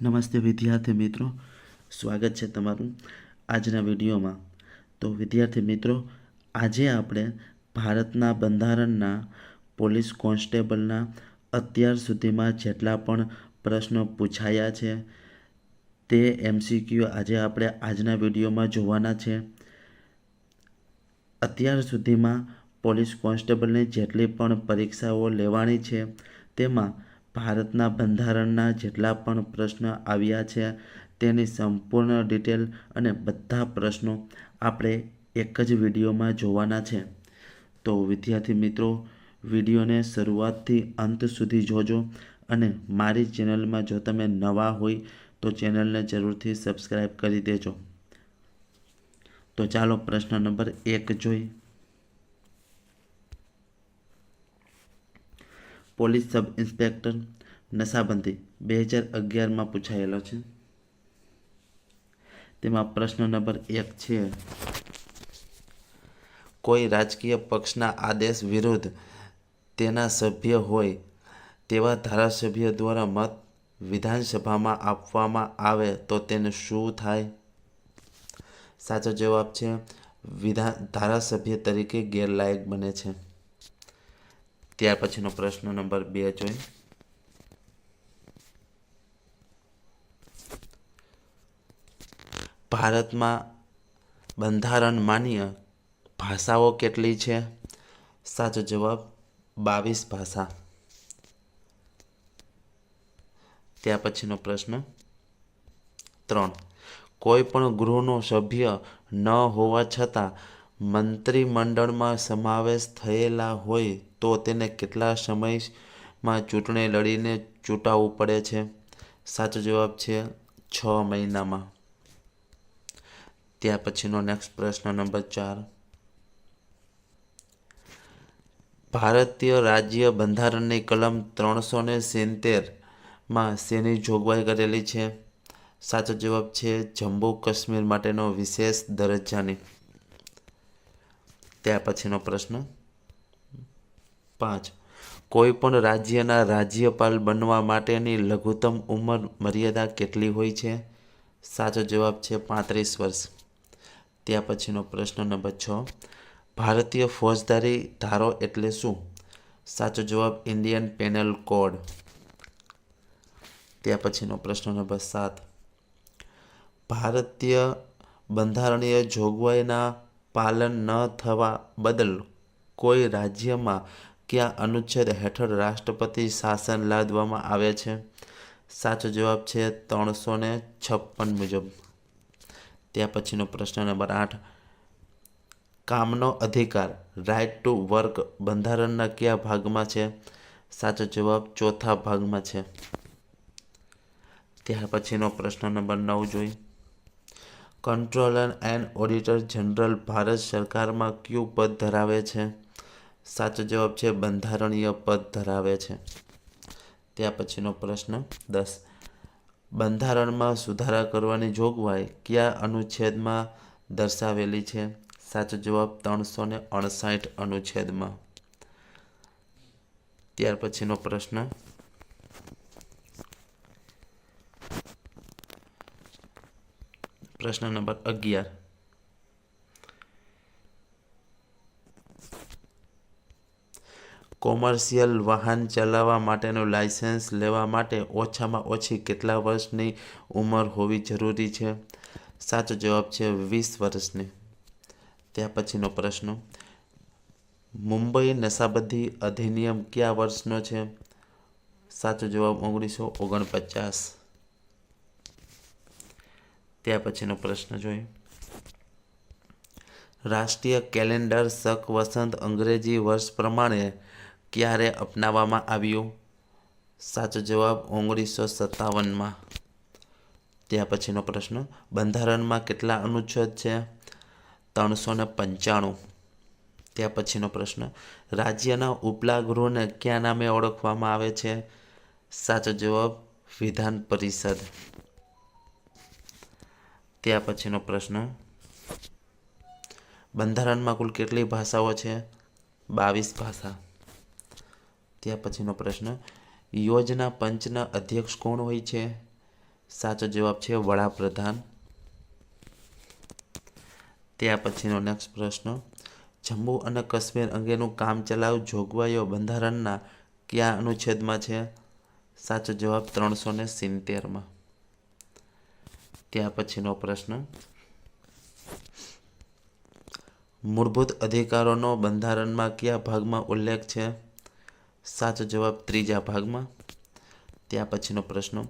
નમસ્તે વિદ્યાર્થી મિત્રો, સ્વાગત છે તમારું આજના વિડીયોમાં. તો વિદ્યાર્થી મિત્રો, આજે આપણે ભારતના બંધારણના પોલીસ કોન્સ્ટેબલના અત્યાર સુધીમાં જેટલા પણ પ્રશ્નો પૂછાયા છે, તે એમસીક્યુ આજે આપણે આજના વિડીયોમાં જોવાના છે. અત્યાર સુધીમાં પોલીસ કોન્સ્ટેબલની જેટલી પણ પરીક્ષાઓ લેવાની છે, તેમાં ભારતના બંધારણના જેટલા પણ પ્રશ્ન આવ્યા છે, તેની સંપૂર્ણ ડિટેલ અને બધા પ્રશ્નો આપણે એક જ વિડીયોમાં જોવાના છે. તો વિદ્યાર્થી મિત્રો, વિડીયોને શરૂઆતથી અંત સુધી જોજો અને મારી ચેનલમાં જો તમે નવા હોય, તો ચેનલને જરૂરથી સબસ્ક્રાઈબ કરી દેજો. તો ચાલો પ્રશ્ન નંબર એક જોઈ પોલીસ સબ ઇન્સ્પેક્ટર નશાબંધી બે હજાર અગિયારમાં પૂછાયેલો છે. તેમાં પ્રશ્ન નંબર એક છે, કોઈ રાજકીય પક્ષના આદેશ વિરુદ્ધ તેના સભ્ય હોય તેવા ધારાસભ્ય દ્વારા મત વિધાનસભામાં આપવામાં આવે તો તેને શું થાય? સાચો જવાબ છે વિધાન ધારાસભ્ય તરીકે ગેરલાયક બને છે. ત્યાર પછીનો પ્રશ્ન નંબર બે જોઈએ ભારતમાં બંધારણ માન્ય ભાષાઓ કેટલી છે? સાચો જવાબ, બાવીસ ભાષા. ત્યાર પછીનો પ્રશ્ન ત્રણ. કોઈ પણ ગૃહનો સભ્ય ન હોવા છતાં મંત્રીમંડળમાં સમાવેશ થયેલા હોય તો તેને કેટલા સમયમાં ચૂંટણી લડીને ચૂંટાવવું પડે છે? સાચો જવાબ છે છ મહિનામાં. ત્યાર પછીનો નેક્સ્ટ પ્રશ્ન નંબર ચાર. ભારતીય રાજ્ય બંધારણની કલમ ત્રણસો ને સિત્તેરમાં શેની જોગવાઈ કરેલી છે? સાચો જવાબ છે જમ્મુ કાશ્મીર માટેનો વિશેષ દરજ્જાની. ત્યાર પછીનો પ્રશ્ન. પાંચ. કોઈ પણ રાજ્યના રાજ્યપાલ બનવા માટેની લઘુત્તમ ઉંમર મર્યાદા કેટલી હોય છે? સાચો જવાબ છે પાંત્રીસ વર્ષ. ત્યાર પછીનો પ્રશ્ન નંબર છ. ભારતીય ફોજદારી ધારો એટલે શું? સાચો જવાબ ઇન્ડિયન પેનલ કોડ. ત્યાર પછીનો પ્રશ્ન નંબર સાત. ભારતીય બંધારણીય જોગવાઈના પાલન ન થવા બદલ કોઈ રાજ્યમાં કયા અનુચ્છેદ હેઠળ રાષ્ટ્રપતિ શાસન લાદવામાં આવે છે? સાચો જવાબ છે ત્રણસો ને છપ્પન મુજબ. ત્યાર પછીનો પ્રશ્ન નંબર આઠ. કામનો અધિકાર રાઇટ ટુ વર્ક બંધારણના કયા ભાગમાં છે? સાચો જવાબ ચોથા ભાગમાં છે. ત્યાર પછીનો પ્રશ્ન નંબર નવ જોઈ controller and auditor general Bharat સરકારમાં કયું પદ ધરાવે છે? સાચો જવાબ છે, બંધારણીય પદ ધરાવે છે. ત્યાર પછીનો પ્રશ્ન દસ. બંધારણમાં સુધારા કરવાની જોગવાઈ કયા અનુચ્છેદમાં દર્શાવેલી છે? સાચો જવાબ ત્રણસો ને અણસાઠ અનુચ્છેદમાં. ત્યાર પછીનો પ્રશ્ન. પ્રશ્ન નંબર અગિયાર. કોમર્શિયલ વાહન ચલાવવા માટેનું લાઇસન્સ લેવા માટે ઓછામાં ઓછી કેટલા વર્ષની ઉંમર હોવી જરૂરી છે? સાચો જવાબ છે વીસ વર્ષની. ત્યાર પછીનો પ્રશ્ન. મુંબઈ નશાબંધી અધિનિયમ કયા વર્ષનો છે? સાચો જવાબ ઓગણીસો ઓગણપચાસ. ત્યાર પછીનો પ્રશ્ન જોઈએ. રાષ્ટ્રીય કેલેન્ડર શક વસંત અંગ્રેજી વર્ષ પ્રમાણે ક્યારે અપનાવવામાં આવ્યું? સાચો જવાબ ઓગણીસો સત્તાવનમાં. ત્યાર પછીનો પ્રશ્ન, બંધારણમાં કેટલા અનુચ્છેદ છે? ત્રણસો ને પંચાણું. ત્યાર પછીનો પ્રશ્ન, રાજ્યના ઉપલા ગૃહને કયા નામે ઓળખવામાં આવે છે? સાચો જવાબ, વિધાન પરિષદ. ત્યાર પછીનો પ્રશ્ન, બંધારણમાં કુલ કેટલી ભાષાઓ છે? બાવીસ ભાષા. ત્યાર પછીનો પ્રશ્ન, યોજના પંચના અધ્યક્ષ કોણ હોય છે? સાચો જવાબ છે વડાપ્રધાન. ત્યાર પછીનો નેક્સ્ટ પ્રશ્ન, જમ્મુ અને કાશ્મીર અંગેનું કામચલાઉ જોગવાઈઓ બંધારણના કયા અનુચ્છેદમાં છે? સાચો જવાબ ત્રણસો ને સિત્તેરમાં. ત્યાર પછીનો પ્રશ્ન, મૂળભૂત અધિકારોનો બંધારણમાં કયા ભાગમાં ઉલ્લેખ છે? સાચો જવાબ ત્રીજા ભાગમાં. ત્યાર પછીનો પ્રશ્ન,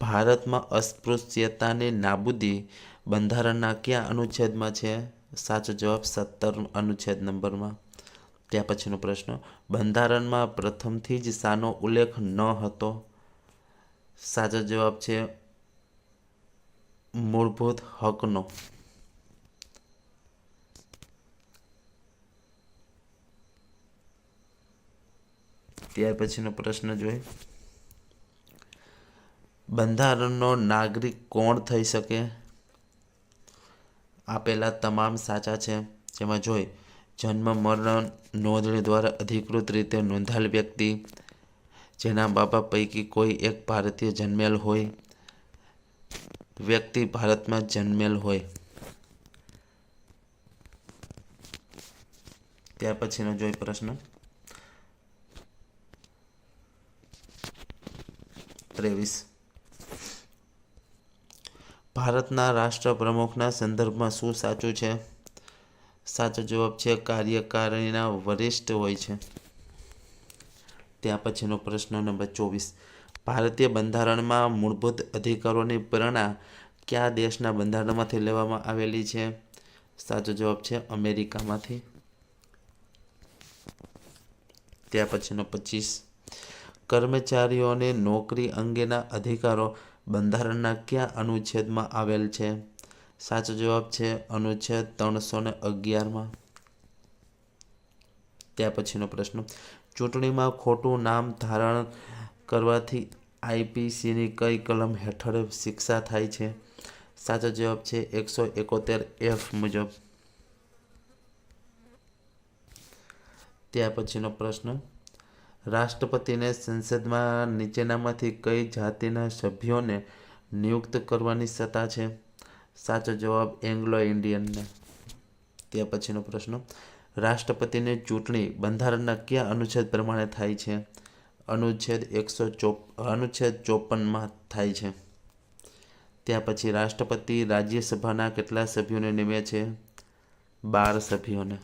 ભારતમાં અસ્પૃશ્યતાની નાબૂદી બંધારણના કયા અનુચ્છેદમાં છે? સાચો જવાબ, સત્તર અનુચ્છેદ નંબરમાં. ત્યાર પછીનો પ્રશ્ન, બંધારણમાં પ્રથમથી જ શાનો ઉલ્લેખ ન હતો? સાચો જવાબ છે, મૂળભૂત હકનો. ત્યાર પછીનો પ્રશ્ન જોઈએ. બંધારણનો નાગરિક કોણ થઈ શકે? આપેલા તમામ સાચા છે. જેમાં જોઈ, જન્મ, મરણ, નોંધણી દ્વારા અધિકૃત રીતે નોંધાયેલ વ્યક્તિ, જેના બાપા પૈકી કોઈ એક ભારતીય જન્મેલ હોય, વ્યક્તિ ભારતમાં જન્મેલ હોય. ત્યાર પછીનો જોઈ પ્રશ્ન. ત્રેવીસ. ભારતના રાષ્ટ્રપ્રમુખના સંદર્ભમાં શું સાચું છે? સાચો જવાબ છે, કાર્યકારીના વરિષ્ઠ હોય છે. ત્યાં પછીનો પ્રશ્ન નંબર ચોવીસ. ભારતીય બંધારણમાં મૂળભૂત અધિકારોની પ્રેરણા કયા દેશના બંધારણમાંથી લેવામાં આવેલી છે? સાચો જવાબ છે, અમેરિકામાંથી. ત્યાં પછીનો પચીસ. કર્મચારીઓને નોકરી અંગેના અધિકારો બંધારણના કયા અનુચ્છેદમાં આવેલ છે? સાચો જવાબ છે અનુચ્છેદ ત્રણસો ને અગિયારમાં. ત્યાર પછીનો પ્રશ્ન. ચૂંટણીમાં ખોટું નામ ધારણ કરવાથી આઈપીસીની કઈ કલમ હેઠળ શિક્ષા થાય છે? સાચો જવાબ છે એકસો એકોતેર એફ મુજબ. ત્યાર પછીનો પ્રશ્ન. રાષ્ટ્રપતિને સંસદમાં નીચેનામાંથી કઈ જાતિના સભ્યોને નિયુક્ત કરવાની સત્તા છે? સાચો જવાબ એંગ્લો ઇન્ડિયનને. ત્યાર પછીનો પ્રશ્ન. રાષ્ટ્રપતિની ચૂંટણી બંધારણના કયા અનુચ્છેદ પ્રમાણે થાય છે? અનુચ્છેદ એકસો ચોપ, અનુચ્છેદ ચોપનમાં થાય છે. ત્યાર પછી રાષ્ટ્રપતિ રાજ્યસભાના કેટલા સભ્યોને નિમે છે? બાર સભ્યોને.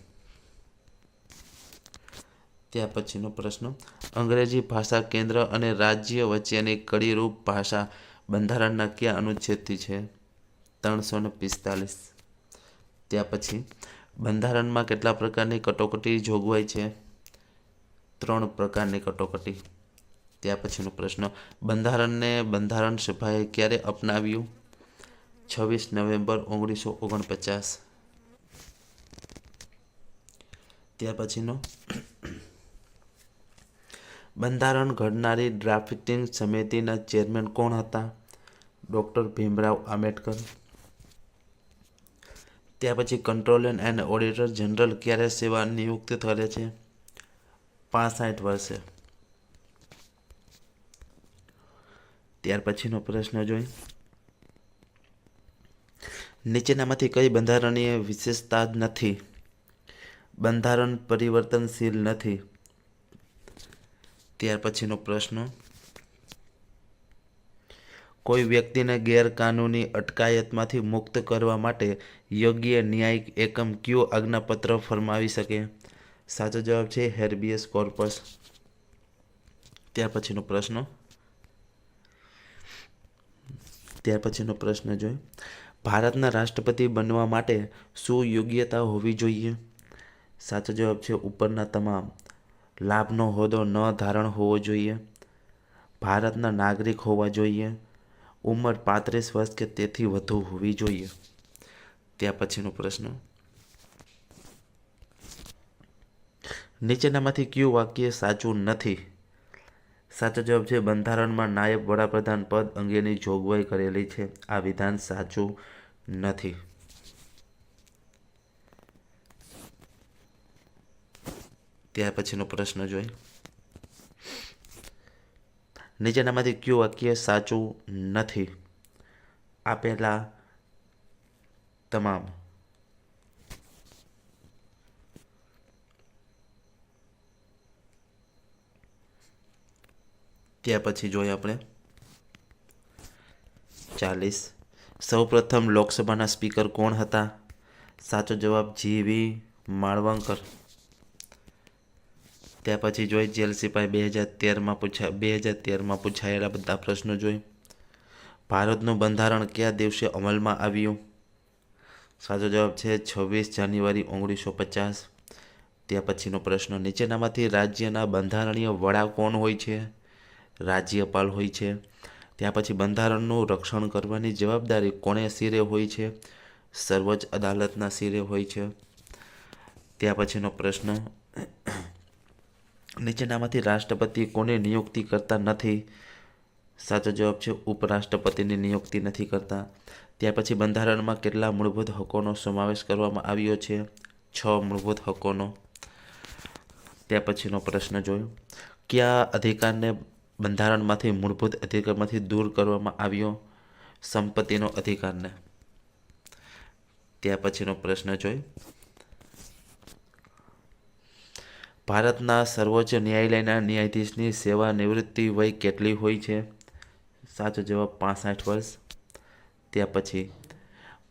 ત્યાર પછીનો પ્રશ્ન. અંગ્રેજી ભાષા કેન્દ્ર અને રાજ્ય વચ્ચેની કડીરૂપ ભાષા બંધારણના કયા અનુચ્છેદથી છે. ત્રણસો ને પિસ્તાલીસ. ત્યાર પછી, બંધારણમાં કેટલા પ્રકારની કટોકટી જોગવાઈ છે? ત્રણ પ્રકારની કટોકટી. ત્યાર પછીનો પ્રશ્ન, બંધારણને બંધારણ સભાએ ક્યારે અપનાવ્યું? છવ્વીસ નવેમ્બર ઓગણીસો ઓગણપચાસ. ત્યાર પછીનો બંધારણ ઘડનારી ડ્રાફ્ટિંગ સમિતિના ચેરમેન કોણ હતા? ડૉક્ટર ભીમરાવ આંબેડકર. ત્યાર પછી કંટ્રોલર એન્ડ ઓડિટર જનરલ ક્યારે સેવા નિયુક્ત કરે છે? પાસઠ વર્ષે. ત્યાર પછીનો પ્રશ્ન જોઈ. નીચેનામાંથી કઈ બંધારણીય વિશેષતા નથી. બંધારણ પરિવર્તનશીલ નથી. ત્યાર પછીનો પ્રશ્ન. કોઈ વ્યક્તિને ગેરકાનૂની અટકાયતમાંથી મુક્ત કરવા માટે યોગ્ય ન્યાયિક એકમ કયો આજ્ઞાપત્ર ફરમાવી શકે? સાચો જવાબ છે હેરબિયસ કોર્પસ. ત્યાર પછીનો પ્રશ્ન. ત્યાર પછીનો પ્રશ્ન જોઈ. ભારતના રાષ્ટ્રપતિ બનવા માટે શું યોગ્યતા હોવી જોઈએ? સાચો જવાબ છે ઉપરના તમામ. લાભનો હોદ્દો ન ધારણ હોવો જોઈએ. ભારતના નાગરિક હોવા જોઈએ. ઉંમર પાંત્રીસ વર્ષ કે તેથી વધુ હોવી જોઈએ. ત્યાર પછીનો પ્રશ્ન. નીચેનામાંથી કયું વાક્ય સાચું નથી? સાચો જવાબ છે, બંધારણમાં નાયબ વડાપ્રધાન પદ અંગેની જોગવાઈ કરેલી છે. આ વિધાન સાચું નથી. ત્યાર પછીનો પ્રશ્ન જોઈ. નીચેનામાંથી કયું વાક્ય સાચું નથી? આપેલા તમામ. ત્યાર પછી જોઈએ આપણે. ચાલીસ. સૌપ્રથમ લોકસભાના સ્પીકર કોણ હતા? સાચો જવાબ જીવી માળવંકર. ત્યાર પછી જોઈ જેલ સિપાઈ બે હજાર તેરમાં પૂછા, બે હજાર તેરમાં પૂછાયેલા બધા પ્રશ્નો જોઈ. ભારતનું બંધારણ કયા દિવસે અમલમાં આવ્યું? સાચો જવાબ છે છવ્વીસ જાન્યુઆરી ઓગણીસો પચાસ. ત્યાર પછીનો પ્રશ્ન, નીચેનામાંથી રાજ્યના બંધારણીય વડા કોણ હોય છે? રાજ્યપાલ હોય છે. ત્યાં પછી બંધારણનું રક્ષણ કરવાની જવાબદારી કોણે સિરે હોય છે? સર્વોચ્ચ અદાલતના સિરે હોય છે. ત્યાં પછીનો પ્રશ્ન નીચેનામાંથી રાષ્ટ્રપતિ કોને નિયુક્તિ કરતા નથી? સાચો જવાબ છે, ઉપરાષ્ટ્રપતિની નિયુક્તિ નથી કરતા. ત્યાર પછી બંધારણમાં કેટલા મૂળભૂત હકોનો સમાવેશ કરવામાં આવ્યો છે? છ મૂળભૂત હકોનો. ત્યાર પછીનો પ્રશ્ન જોયો. કયા અધિકારને બંધારણમાંથી મૂળભૂત અધિકારમાંથી દૂર કરવામાં આવ્યો? સંપત્તિનો અધિકારને. ત્યાર પછીનો પ્રશ્ન જોઈ ભારતના સર્વોચ્ચ ન્યાયાલયના ન્યાયાધીશની સેવા નિવૃત્તિ વય કેટલી હોય છે? સાચો જવાબ પાસઠ વર્ષ. ત્યાર પછી,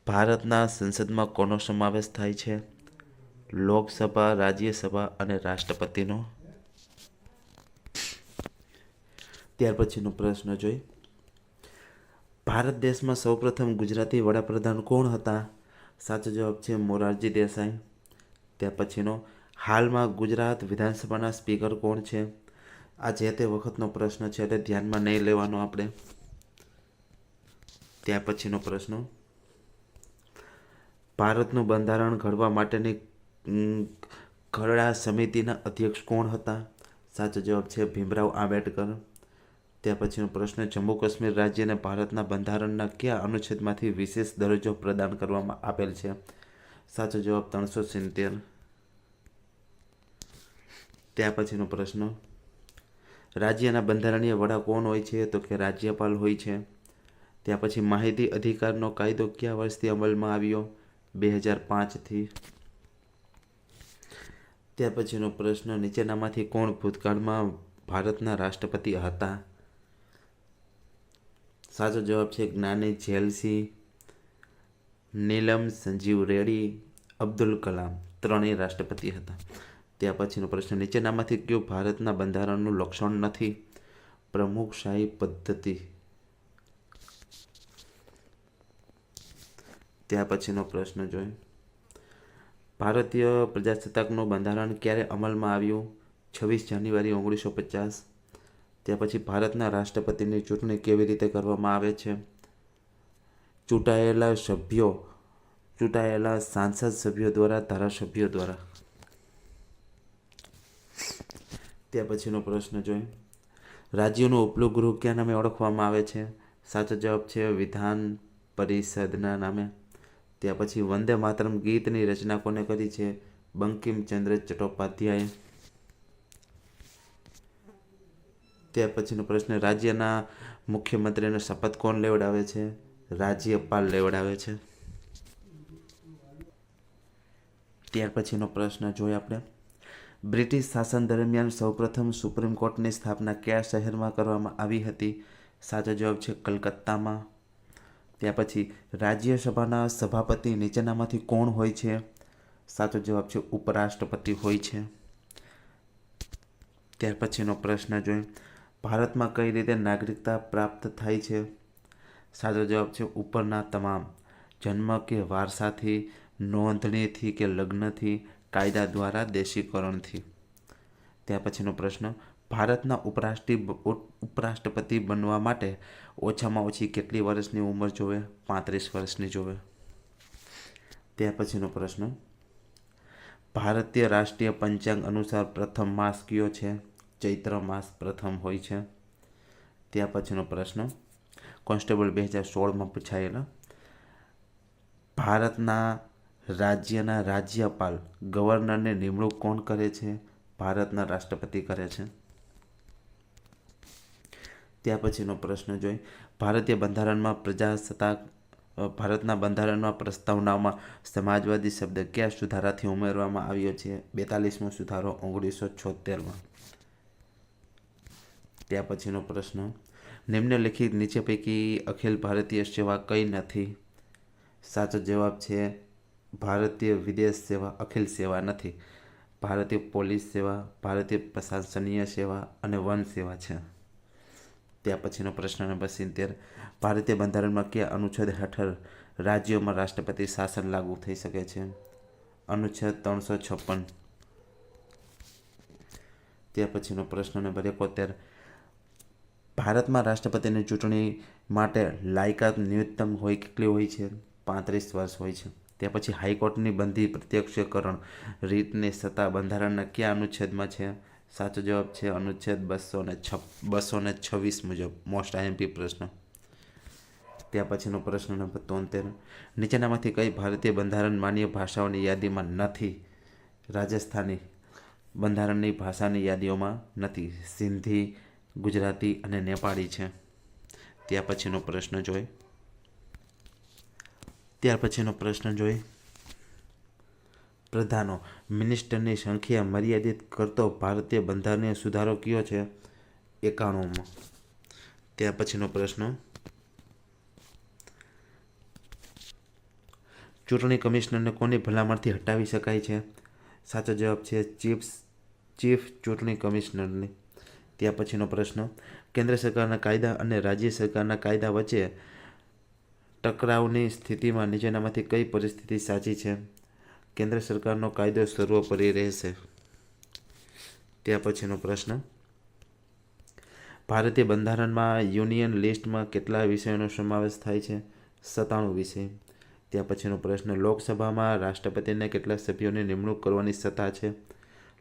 ભારતના સંસદમાં કોનો સમાવેશ થાય છે? લોકસભા, રાજ્યસભા અને રાષ્ટ્રપતિનો. ત્યાર પછીનો પ્રશ્ન જોઈ. ભારત દેશમાં સૌપ્રથમ ગુજરાતી વડાપ્રધાન કોણ હતા? સાચો જવાબ છે મોરારજી દેસાઈ. ત્યાર પછીનો હાલમાં ગુજરાત વિધાનસભાના સ્પીકર કોણ છે? આ જે તે વખતનો પ્રશ્ન છે એટલે ધ્યાનમાં નહીં લેવાનો આપણે. ત્યાર પછીનો પ્રશ્ન. ભારતનું બંધારણ ઘડવા માટેની ઘરડા સમિતિના અધ્યક્ષ કોણ હતા? સાચો જવાબ છે ભીમરાવ આંબેડકર. ત્યાર પછીનો પ્રશ્ન, જમ્મુ કાશ્મીર રાજ્યને ભારતના બંધારણના કયા અનુચ્છેદમાંથી વિશેષ દરજ્જો પ્રદાન કરવામાં આપેલ છે? સાચો જવાબ ત્રણસો સિત્તેર. ત્યાર પછીનો પ્રશ્ન. રાજ્યના બંધારણીય વડા કોણ હોય છે? તો કે રાજ્યપાલ હોય છે. ત્યાં પછી માહિતી અધિકારનો કાયદો કયા વર્ષથી અમલમાં આવ્યો? બે હજાર પાંચથી. ત્યાર પછીનો પ્રશ્ન, નીચેનામાંથી કોણ ભૂતકાળમાં ભારતના રાષ્ટ્રપતિ હતા? સાચો જવાબ છે જ્ઞાની જેલસિંહ નીલમ, સંજીવ રેડ્ડી, અબ્દુલ કલામ ત્રણેય રાષ્ટ્રપતિ હતા. ત્યાર પછીનો પ્રશ્ન. નીચેનામાંથી કયો ભારતના બંધારણનું લક્ષણ નથી? પ્રમુખશાહી પદ્ધતિ. ત્યાર પછીનો પ્રશ્ન જોઈ. ભારતીય પ્રજાસત્તાકનું બંધારણ ક્યારે અમલમાં આવ્યું? છવ્વીસ જાન્યુઆરી ઓગણીસો પચાસ. ત્યાર પછી ભારતના રાષ્ટ્રપતિની ચૂંટણી કેવી રીતે કરવામાં આવે છે? ચૂંટાયેલા સભ્યો, ચૂંટાયેલા સાંસદ સભ્યો દ્વારા, ધારાસભ્યો દ્વારા. ત્યાર પછીનો પ્રશ્ન જોઈ. રાજ્યોનું ઉપલું ગૃહ ક્યાં નામે ઓળખવામાં આવે છે? સાચો જવાબ છે વિધાન પરિષદના નામે. ત્યાર પછી વંદે માતરમ ગીતની રચના કોને કરી છે? બંકિમચંદ્ર ચટ્ટોપાધ્યાય. ત્યાર પછીનો પ્રશ્ન, રાજ્યના મુખ્યમંત્રીનો શપથ કોણ લેવડાવે છે? રાજ્યપાલ લેવડાવે છે. ત્યાર પછીનો પ્રશ્ન જોઈએ આપણે. બ્રિટિશ શાસન દરમિયાન સૌપ્રથમ સુપ્રીમ કોર્ટની સ્થાપના કયા શહેરમાં કરવામાં આવી હતી? સાચો જવાબ છે કલકત્તામાં. ત્યાં પછી રાજ્યસભાના સભાપતિ નીચેનામાંથી કોણ હોય છે? સાચો જવાબ છે ઉપરાષ્ટ્રપતિ હોય છે. ત્યાર પછીનો પ્રશ્ન જોઈએ ભારતમાં કઈ રીતે નાગરિકતા પ્રાપ્ત થાય છે? સાચો જવાબ છે ઉપરના તમામ. જન્મ કે વારસાથી, નોંધણીથી કે લગ્નથી કાયદા દ્વારા દેશીકરણથી. ત્યાર પછીનો પ્રશ્ન, ભારતના ઉપરાષ્ટ્રી ઉપરાષ્ટ્રપતિ બનવા માટે ઓછામાં ઓછી કેટલી વર્ષની ઉંમર જોવે? પાંત્રીસ વર્ષની જોવે. ત્યાર પછીનો પ્રશ્ન, ભારતીય રાષ્ટ્રીય પંચાંગ અનુસાર પ્રથમ માસ કયો છે? ચૈત્ર માસ પ્રથમ હોય છે. ત્યાર પછીનો પ્રશ્ન, કોન્સ્ટેબલ બે હજાર સોળમાં પૂછાયેલા, ભારતના રાજ્યના રાજ્યપાલ ગવર્નરને નિમણૂક કોણ કરે છે? ભારતના રાષ્ટ્રપતિ કરે છે. ત્યાર પછીનો પ્રશ્ન જોઈ. ભારતીય બંધારણમાં પ્રજાસત્તાક ભારતના બંધારણમાં પ્રસ્તાવનામાં સમાજવાદી શબ્દ કયા સુધારાથી ઉમેરવામાં આવ્યો છે? બેતાલીસમો સુધારો, ઓગણીસો છોતેરમાં. ત્યાર પછીનો પ્રશ્ન. નિમ્નલિખિત નીચે પૈકી અખિલ ભારતીય સેવા કઈ નથી? સાચો જવાબ છે ભારતીય વિદેશ સેવા, અખિલ સેવા નથી. ભારતીય પોલીસ સેવા, ભારતીય પ્રશાસનીય સેવા અને વન સેવા છે. ત્યાર પછીનો પ્રશ્ન નંબર સિત્તેર. ભારતીય બંધારણમાં કયા અનુચ્છેદ હેઠળ રાજ્યોમાં રાષ્ટ્રપતિ શાસન લાગુ થઈ શકે છે? અનુચ્છેદ ત્રણસો છપ્પન. ત્યાર પછીનો પ્રશ્ન નંબર એકોતેર. ભારતમાં રાષ્ટ્રપતિની ચૂંટણી માટે લાયકાત ન્યૂનતમ હોય કેટલી હોય છે? પાંત્રીસ વર્ષ હોય છે. ત્યાર પછી હાઈકોર્ટની બંધી પ્રત્યક્ષકરણ, રીતની સત્તા બંધારણના કયા અનુચ્છેદમાં છે? સાચો જવાબ છે અનુચ્છેદ બસો ને છ બસો ને છવ્વીસ મુજબ મોસ્ટ આઈએમપી પ્રશ્ન. ત્યાર પછીનો પ્રશ્ન નંબર તોતેર. નીચેનામાંથી કઈ ભારતીય બંધારણ માન્ય ભાષાઓની યાદીમાં નથી? રાજસ્થાની બંધારણની ભાષાની યાદીઓમાં નથી. સિંધી, ગુજરાતી અને નેપાળી છે. ત્યાર પછીનો પ્રશ્ન જોઈ. ત્યાર પછીનો પ્રશ્ન જોઈએ. પ્રધાનો, મિનિસ્ટરની સંખ્યા મર્યાદિત કરતો ભારતીય બંધારણીય સુધારો કયો છે? એકાણુંમાં. ત્યાર પછીનો પ્રશ્ન. ચૂંટણી કમિશનરને કોની ભલામણથી હટાવી શકાય છે? સાચો જવાબ છે ચીફ ચીફ ચૂંટણી કમિશનરની. ત્યાર પછીનો પ્રશ્ન. કેન્દ્ર સરકારના કાયદા અને રાજ્ય સરકારના કાયદા વચ્ચે ટકરાવની સ્થિતિમાં નીચેનામાંથી કઈ પરિસ્થિતિ સાચી છે? કેન્દ્ર સરકારનો કાયદો સર્વોપરી રહેશે. ત્યાર પછીનો પ્રશ્ન. ભારતીય બંધારણમાં યુનિયન લિસ્ટમાં કેટલા વિષયોનો સમાવેશ થાય છે? સત્તાણું વિષય. ત્યાર પછીનો પ્રશ્ન. લોકસભામાં રાષ્ટ્રપતિને કેટલા સભ્યોની નિમણૂક કરવાની સત્તા છે?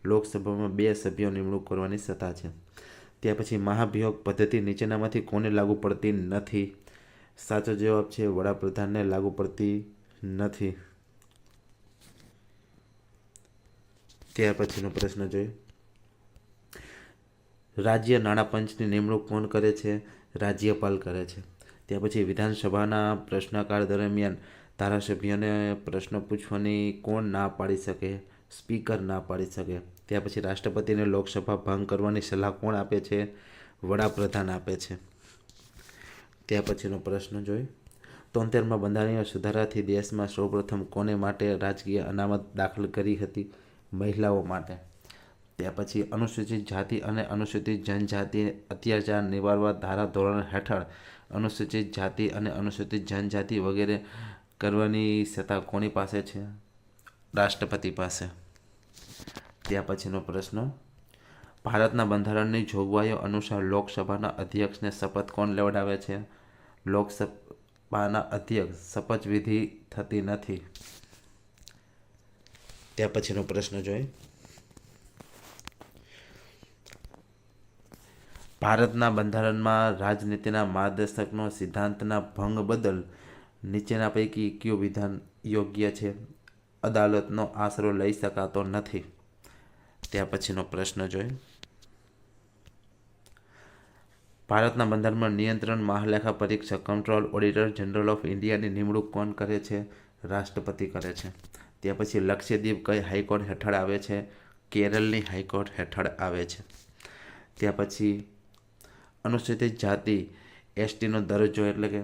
લોકસભામાં બે સભ્યો નિમણૂક કરવાની સત્તા છે. ત્યાર પછી મહાભિયોગ પદ્ધતિ નીચેનામાંથી કોને લાગુ પડતી નથી? સાચો જવાબ છે, વડાપ્રધાનને લાગુ પડતી નથી. ત્યાર પછીનો પ્રશ્ન જોઈએ રાજ્ય નાણાં પંચની નિમણૂક કોણ કરે છે? રાજ્યપાલ કરે છે. ત્યાર પછી વિધાનસભાના પ્રશ્નકાળ દરમિયાન ધારાસભ્યોને પ્રશ્ન પૂછવાની કોણ ના પાડી શકે? સ્પીકર ના પાડી શકે. ત્યાર પછી રાષ્ટ્રપતિને લોકસભા ભંગ કરવાની સલાહ કોણ આપે છે? વડાપ્રધાન આપે છે. ત્યાર પછીનો પ્રશ્ન જોઈ. તોતેરમાં બંધારણીય સુધારાથી દેશમાં સૌપ્રથમ કોને માટે રાજકીય અનામત દાખલ કરી હતી? મહિલાઓ માટે. ત્યાર પછી અનુસૂચિત જાતિ અને અનુસૂચિત જનજાતિ અત્યાચાર નિવારવા ધારા ધોરણ હેઠળ અનુસૂચિત જાતિ અને અનુસૂચિત જનજાતિ વગેરે કરવાની સત્તા કોની પાસે છે? રાષ્ટ્રપતિ પાસે. ત્યાર પછીનો પ્રશ્ન. ભારતના બંધારણની જોગવાઈઓ અનુસાર લોકસભાના અધ્યક્ષને શપથ કોણ લેવડાવે છે? લોકસભાના અધ્યક્ષ શપથવિધિ થતી નથી. ત્યાર પછીનો પ્રશ્ન જોઈએ. ભારતના બંધારણમાં રાજનીતિના માર્ગદર્શકનો સિદ્ધાંતના ભંગ બદલ નીચેના પૈકી કયું વિધાન યોગ્ય છે? અદાલતનો આશરો લઈ શકાતો નથી. ત્યાર પછીનો પ્રશ્ન જોઈ ભારતના બંધારણમાં નિયંત્રણ મહાલેખા પરીક્ષક કંટ્રોલ ઓડિટર જનરલ ઓફ ઇન્ડિયાની નિમણૂક કોણ કરે છે? રાષ્ટ્રપતિ કરે છે. ત્યાર પછી લક્ષદ્વીપ કઈ હાઈકોર્ટ હેઠળ આવે છે? કેરળની હાઈકોર્ટ હેઠળ આવે છે. ત્યાર પછી અનુસૂચિત જાતિ એસટીનો દરજ્જો એટલે કે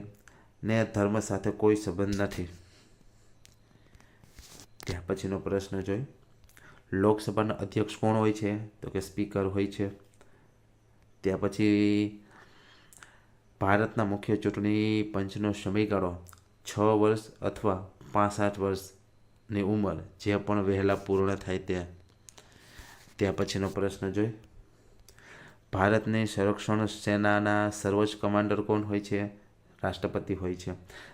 ને ધર્મ સાથે કોઈ સંબંધ નથી. ત્યાર પછીનો પ્રશ્ન જોઈ. લોકસભાના અધ્યક્ષ કોણ હોય છે? તો કે સ્પીકર હોય છે. ત્યાર પછી ભારતના મુખ્ય ચૂંટણી પંચનો સમયગાળો છ વર્ષ અથવા પાસઠ વર્ષની ઉંમર જે પણ વહેલા પૂર્ણ થાય તે ત્યાં પછીનો પ્રશ્ન જોઈ. ભારતની સંરક્ષણ સેનાના સર્વોચ્ચ કમાન્ડર કોણ હોય છે? રાષ્ટ્રપતિ હોય છે.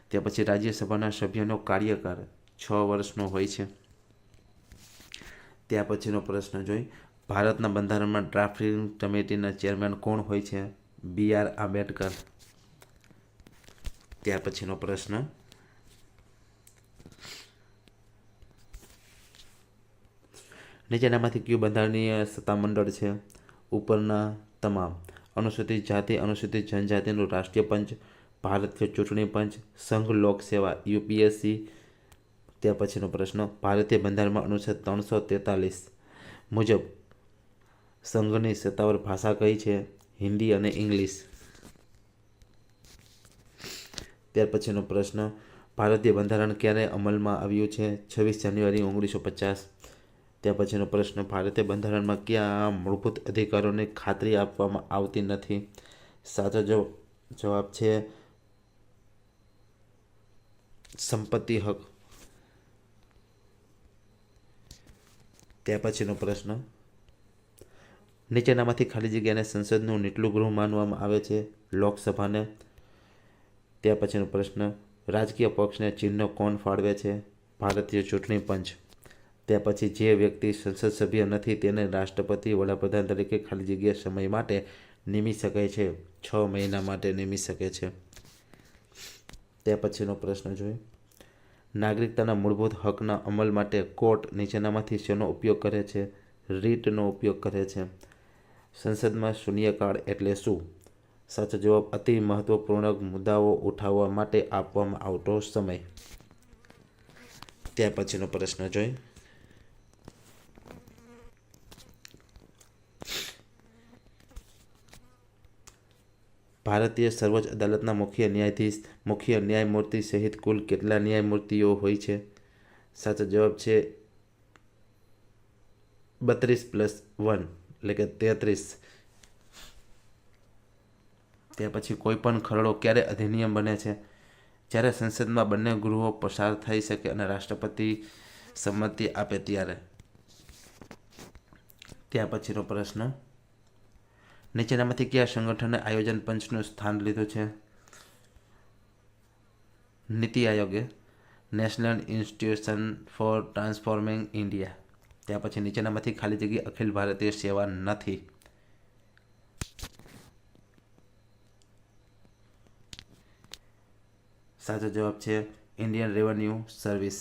ત્યાં પછી રાજ્યસભાના સભ્યોનો કાર્યકાળ છ વર્ષનો હોય છે. ત્યાર પછીનો પ્રશ્ન જોઈ. ભારતના બંધારણમાં ડ્રાફ્ટિંગ કમિટીના ચેરમેન કોણ હોય છે? B R Ambedkar. ત્યાર પછીનો પ્રશ્ન. નીચેનામાંથી કયું બંધારણીય સત્તામંડળ છે? ઉપરના તમામ. અનુસૂચિત જાતિ, અનુસૂચિત જનજાતિનું રાષ્ટ્રીય પંચ ભારતીય ચૂંટણી પંચ, સંઘ, લોક સેવા, યુપીએસસી. ત્યાર પછીનો પ્રશ્ન. ભારતીય બંધારણમાં અનુચ્છેદ ત્રણસો તેતાલીસ મુજબ સંઘની સત્તાવાર ભાષા કઈ છે? હિન્દી અને ઇંગ્લિશ. ત્યાર પછીનો પ્રશ્ન, ભારતીય બંધારણ ક્યારે અમલમાં આવ્યું છે? છવ્વીસ જાન્યુઆરી ઓગણીસો પચાસ ત્યાર પછીનો પ્રશ્ન, ભારતીય બંધારણમાં ક્યાં મૂળભૂત અધિકારોને ખાતરી આપવામાં આવતી નથી? સાચો જવાબ છે, સંપત્તિ હક. ત્યાર પછીનો પ્રશ્ન નીચેનામાંથી ખાલી જગ્યાને સંસદનું નીટલું ગૃહ માનવામાં આવે છે લોકસભાને. ત્યાર પછીનો પ્રશ્ન, રાજકીય પક્ષને ચિહ્ન કોણ ફાળવે છે? ભારતીય ચૂંટણી પંચ. ત્યાર પછી જે વ્યક્તિ સંસદ સભ્ય નથી તેને રાષ્ટ્રપતિ, વડાપ્રધાન તરીકે ખાલી જગ્યા સમય માટે નિમી શકે છે. છ મહિના માટે નિમી શકે છે. ત્યાર પછીનો પ્રશ્ન જોઈએ નાગરિકતાના મૂળભૂત હકના અમલ માટે કોર્ટ નીચેનામાંથી શેનો ઉપયોગ કરે છે? રીટનો ઉપયોગ કરે છે. સંસદમાં શૂન્યકાળ એટલે શું? સાચો જવાબ અતિ મહત્વપૂર્ણ મુદ્દાઓ ઉઠાવવા માટે આપવામાં આવતો સમય. ત્યાર પછીનો પ્રશ્ન જોઈ. ભારતીય સર્વોચ્ચ અદાલતના મુખ્ય ન્યાયાધીશ, મુખ્ય ન્યાયમૂર્તિ સહિત કુલ કેટલા ન્યાયમૂર્તિઓ હોય છે? સાચો જવાબ છે બત્રીસ પ્લસ વન. એટલે કે તેત્રીસ. તે પછી કોઈ પણ ખરડો ક્યારે અધિનિયમ બને છે? જ્યારે સંસદમાં બંને ગૃહો પસાર થઈ શકે અને રાષ્ટ્રપતિ સંમતિ આપે ત્યારે? ત્યાર પછીનો પ્રશ્ન. નીચેનામાંથી કયા સંગઠને આયોજન પંચનું સ્થાન લીધું છે? નીતિ આયોગે national institution for transforming India. ત્યાર પછી નીચેનામાંથી ખાલી જગ્યા અખિલ ભારતીય સેવા નથી. સાચો જવાબ છે ઇન્ડિયન રેવન્યુ સર્વિસ.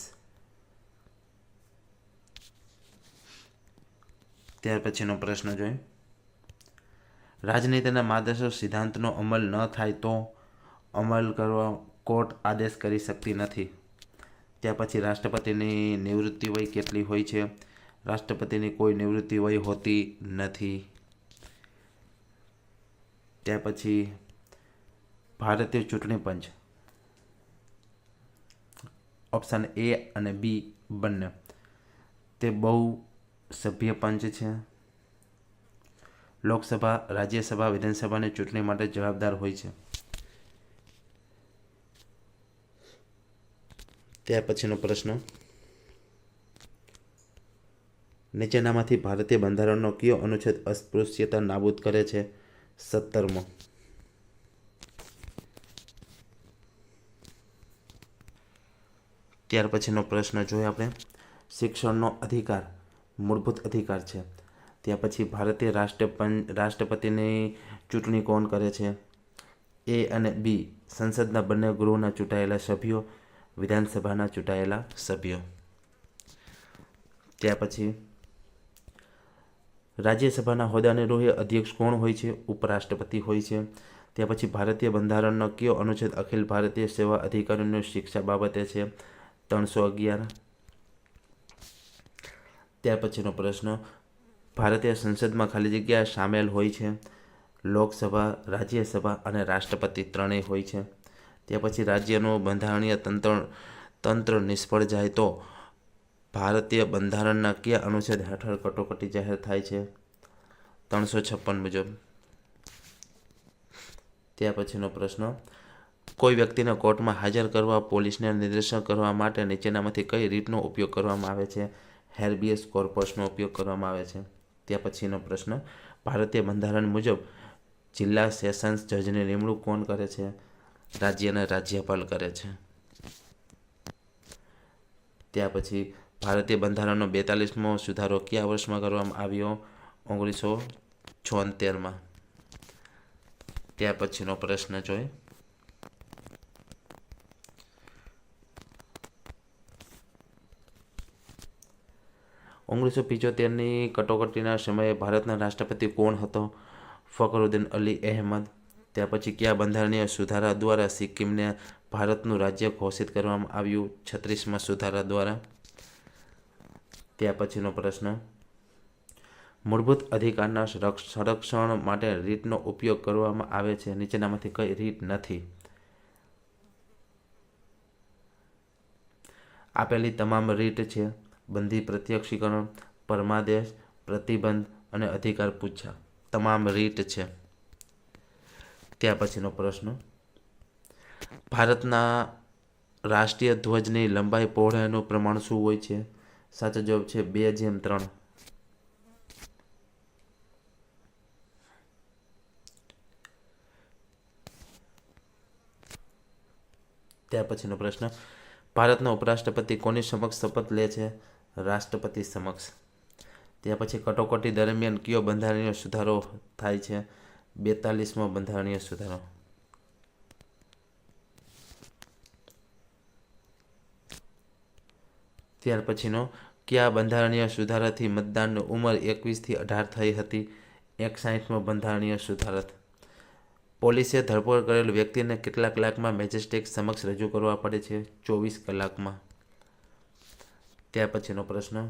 ત્યાર પછીનો પ્રશ્ન જોઈએ રાજનીતિના માર્ગદર્શક સિદ્ધાંતનો અમલ ન થાય તો અમલ કરવા કોર્ટ આદેશ કરી શકતી નથી. ત્યાર પછી રાષ્ટ્રપતિની નિવૃત્તિ વય કેટલી હોય છે? રાષ્ટ્રપતિની કોઈ નિવૃત્તિ વય હોતી નથી. ત્યાર પછી ભારતીય ચૂંટણી પંચ. ઓપ્શન એ અને બી બંને. તે બહુ સભ્ય પંચ છે. લોકસભા, રાજ્યસભા વિધાનસભાની ચૂંટણી માટે જવાબદાર હોય છે. ત્યાર પછીનો પ્રશ્ન. નીચેનામાંથી ભારતીય બંધારણનો કયો અનુચ્છેદ અસ્પૃશ્યતા નાબૂદ કરે છે? સત્તરમો. ત્યાર પછીનો પ્રશ્ન જોઈએ આપણે. શિક્ષણનો અધિકાર મૂળભૂત અધિકાર છે. ત્યાર પછી ભારતીય રાષ્ટ્રપં રાષ્ટ્રપતિની ચૂંટણી કોણ કરે છે? એ અને બી, સંસદના બંને ગૃહના ચૂંટાયેલા સભ્યો, વિધાનસભાના ચૂંટાયેલા સભ્યો. ત્યાર પછી રાજ્યસભાના હોદ્દાને રોહે અધ્યક્ષ કોણ હોય છે? ઉપરાષ્ટ્રપતિ હોય છે. ત્યાર પછી ભારતીય બંધારણનો કયો અનુચ્છેદ અખિલ ભારતીય સેવા અધિકારીઓની શિક્ષા બાબતે છે? ત્રણસો અગિયાર. ત્યાર પછીનો પ્રશ્ન, ભારતીય સંસદમાં ખાલી જગ્યા સામેલ હોય છે? લોકસભા, રાજ્યસભા અને રાષ્ટ્રપતિ ત્રણેય હોય છે. ત્યાર પછી રાજ્યનું બંધારણીય તંત્ર તંત્ર નિષ્ફળ જાય તો ભારતીય બંધારણના કયા અનુચ્છેદ હેઠળ કટોકટી જાહેર થાય છે? ત્રણસો છપ્પન મુજબ. ત્યાર પછીનો પ્રશ્ન. કોઈ વ્યક્તિને કોર્ટમાં હાજર કરવા, પોલીસને નિર્દેશન કરવા માટે નીચેનામાંથી કઈ રીતનો ઉપયોગ કરવામાં આવે છે? હેરબિયસ કોર્પસનો ઉપયોગ કરવામાં આવે છે. ત્યાર પછીનો પ્રશ્ન. ભારતીય બંધારણ મુજબ જિલ્લા સેશન્સ જજની નિમણૂક કોણ કરે છે? રાજ્યના રાજ્યપાલ કરે છે. ત્યાર પછી ભારતીય બંધારણનો બેતાલીસમો સુધારો કયા વર્ષમાં કરવામાં આવ્યો? ઓગણીસો છોતેરમાં. ત્યાર પછીનો પ્રશ્ન જોઈએ ઓગણીસો પિચોતેરની કટોકટીના સમયે ભારતના રાષ્ટ્રપતિ કોણ હતો? ફકરુદ્દીન અલી અહેમદ. ત્યાર પછી કયા બંધારણીય સુધારા દ્વારા સિક્કિમને ભારતનું રાજ્ય ઘોષિત કરવામાં આવ્યું? છત્રીસમાં સુધારા દ્વારા. ત્યાર પછીનો પ્રશ્ન. મૂળભૂત અધિકારના સંરક્ષ- સંરક્ષણ માટે રીટનો ઉપયોગ કરવામાં આવે છે. નીચેનામાંથી કઈ રીટ નથી. આપેલી તમામ રીટ છે. બંધી, પ્રત્યક્ષીકરણ, પરમાદેશ, પ્રતિબંધ અને અધિકાર પૂછા. તમામ રીટ છે. ત્યાર પછીનો પ્રશ્ન. ભારતના રાષ્ટ્રીય ધ્વજની લંબાઈ પહોળાઈનું પ્રમાણ શું હોય છે? સાચો જવાબ છે બે જેમ ત્રણ. ત્યાર પછીનો પ્રશ્ન. ભારતના ઉપરાષ્ટ્રપતિ કોની સમક્ષ શપથ લે છે? રાષ્ટ્રપતિ સમક્ષ. ત્યાર પછી કટોકટી દરમિયાન કયો બંધારણીય સુધારો થાય છે? બેતાલીસમો બંધારણીય સુધારો. ત્યાર પછીનો કયા બંધારણીય સુધારાથી મતદાનની ઉંમર એકવીસથી અઢાર થઈ હતી? એકસાઠમો બંધારણીય સુધારત પોલીસે ધરપકડ કરેલ વ્યક્તિને કેટલા કલાકમાં મેજિસ્ટ્રેટ સમક્ષ રજૂ કરવા પડે છે? ચોવીસ કલાકમાં. ત્યાર પછીનો પ્રશ્ન.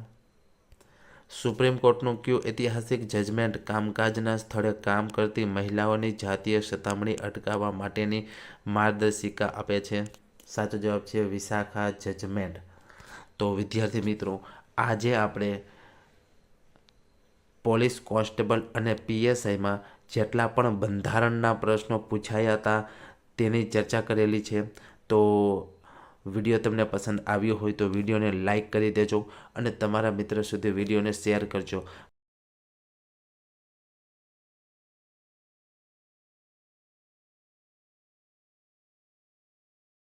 સુપ્રીમ કોર્ટનું કયું ઐતિહાસિક જજમેન્ટ કામકાજના સ્થળે કામ કરતી મહિલાઓની જાતીય સતામણી અટકાવવા માટેની માર્ગદર્શિકા આપે છે? સાચો જવાબ છે વિશાખા જજમેન્ટ. તો વિદ્યાર્થી મિત્રો, આજે આપણે પોલીસ કોન્સ્ટેબલ અને પીએસઆઈમાં જેટલા પણ બંધારણના પ્રશ્નો પૂછાયા હતા તેની ચર્ચા કરેલી છે. તો વીડિયો તમને પસંદ આવ્યો હોય તો વિડીયોને લાઈક કરી દેજો અને તમારા મિત્ર સુધી વિડીયોને શેર કરજો.